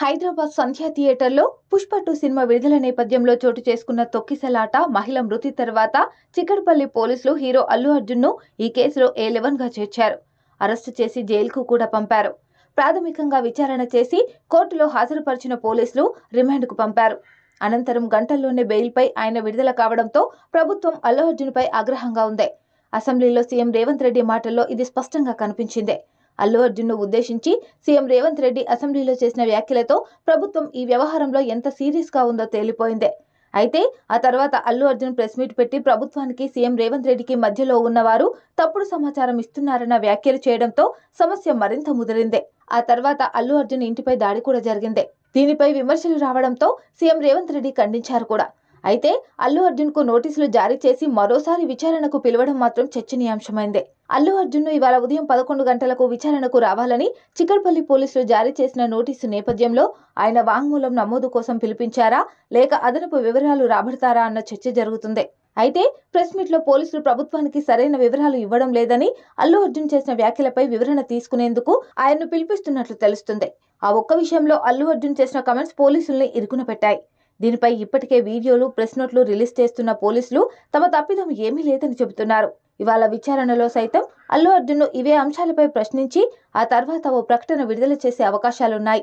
హైదరాబాద్ సంధ్యా థియేటర్లో Pushpa two cinema విడుదల నేపథ్యంలో చోటు చేసుకున్న తొక్కిసలాట మహిళ మృతి తర్వాత చిక్కడపల్లి పోలీసులు హీరో అల్లు అర్జున్ను ఈ కేసులో ఏ గా చేర్చారు. అరెస్టు చేసి జైలుకు కూడా పంపారు. ప్రాథమికంగా విచారణ చేసి కోర్టులో హాజరుపరిచిన పోలీసులు రిమాండ్కు పంపారు. అనంతరం గంటల్లోనే బెయిల్పై ఆయన విడుదల కావడంతో ప్రభుత్వం అల్లు అర్జున్పై ఆగ్రహంగా ఉంది. అసెంబ్లీలో సీఎం రేవంత్ రెడ్డి మాటల్లో ఇది స్పష్టంగా కనిపించింది. అల్లు అర్జున్ను ఉద్దేశించి సీఎం రేవంత్ రెడ్డి అసెంబ్లీలో చేసిన వ్యాఖ్యలతో ప్రభుత్వం ఈ వ్యవహారంలో ఎంత సీరియస్గా ఉందో తేలిపోయిందే. అయితే ఆ తర్వాత అల్లు అర్జున్ ప్రెస్ మీట్ పెట్టి ప్రభుత్వానికి సీఎం రేవంత్ రెడ్డికి మధ్యలో ఉన్నవారు తప్పుడు సమాచారం ఇస్తున్నారన్న వ్యాఖ్యలు చేయడంతో సమస్య మరింత ముదిరిందే. ఆ తర్వాత అల్లు అర్జున్ ఇంటిపై దాడి కూడా జరిగిందే. దీనిపై విమర్శలు రావడంతో సీఎం రేవంత్ రెడ్డి ఖండించారు కూడా. అయితే అల్లు అర్జున్కు నోటీసులు జారీ చేసి మరోసారి విచారణకు పిలవడం మాత్రం చర్చనీయాంశమైంది. అల్లు అర్జున్ను ఇవాళ ఉదయం పదకొండు గంటలకు విచారణకు రావాలని చిక్కడపల్లి పోలీసులు జారీ చేసిన నోటీసు నేపథ్యంలో ఆయన వాంగ్మూలం నమోదు కోసం పిలిపించారా లేక అదనపు వివరాలు రాబడతారా అన్న చర్చ జరుగుతుంది. అయితే ప్రెస్ మీట్లో పోలీసులు ప్రభుత్వానికి సరైన వివరాలు ఇవ్వడం లేదని అల్లు అర్జున్ చేసిన వ్యాఖ్యలపై వివరణ తీసుకునేందుకు ఆయన్ను పిలిపిస్తున్నట్లు తెలుస్తుంది. ఆ ఒక్క విషయంలో అల్లు అర్జున్ చేసిన కమెంట్స్ పోలీసుల్ని ఇరుకున పెట్టాయి. దీనిపై ఇప్పటికే వీడియోలు ప్రెస్ నోట్లు రిలీజ్ చేస్తున్న పోలీసులు తమ తప్పిదం ఏమీ లేదని చెబుతున్నారు. ఇవాళ విచారణలో సైతం అల్లు అర్జున్ను ఇవే అంశాలపై ప్రశ్నించి ఆ తర్వాత ఓ ప్రకటన విడుదల చేసే అవకాశాలున్నాయి.